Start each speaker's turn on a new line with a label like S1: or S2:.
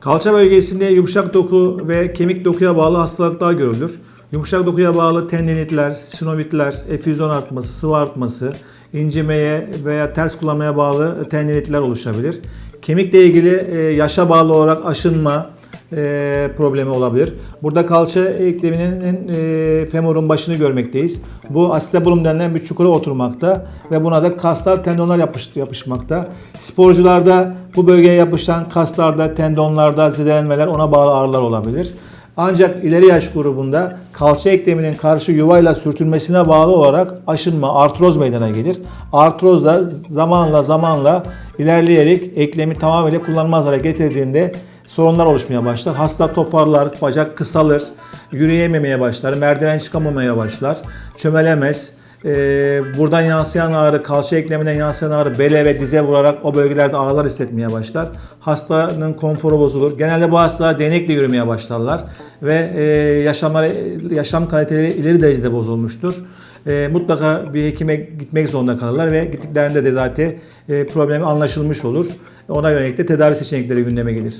S1: Kalça bölgesinde yumuşak doku ve kemik dokuya bağlı hastalıklar görülür. Yumuşak dokuya bağlı tendinitler, sinovitler, efüzyon artması, sıvı artması, incimeye veya ters kullanmaya bağlı tendinitler oluşabilir. Kemikle ilgili e, yaşa bağlı olarak aşınma e, problemi olabilir. Burada kalça ekleminin e, femurun başını görmekteyiz. Bu acetabulum denilen bir çukura oturmakta ve buna da kaslar, tendonlar yapış, yapışmakta. Sporcularda bu bölgeye yapışan kaslarda, tendonlarda zedelenmeler ona bağlı ağrılar olabilir. Ancak ileri yaş grubunda kalça ekleminin karşı yuvayla sürtünmesine bağlı olarak aşınma, artroz meydana gelir. Artroz da zamanla zamanla ilerleyerek eklemi tamamıyla kullanılmaz hale getirdiğinde sorunlar oluşmaya başlar. Hasta toparlar, bacak kısalır, yürüyememeye başlar, merdiven çıkamamaya başlar, çömelemez. Ee, buradan yansıyan ağrı, kalça ekleminden yansıyan ağrı bele ve dize vurarak o bölgelerde ağrılar hissetmeye başlar. Hastanın konforu bozulur. Genelde bu hastalar değnekle yürümeye başlarlar ve e, yaşamları, yaşam kaliteleri ileri derecede bozulmuştur. E, mutlaka bir hekime gitmek zorunda kalırlar ve gittiklerinde de zaten e, problemi anlaşılmış olur. Ona yönelik de tedavi seçenekleri gündeme gelir.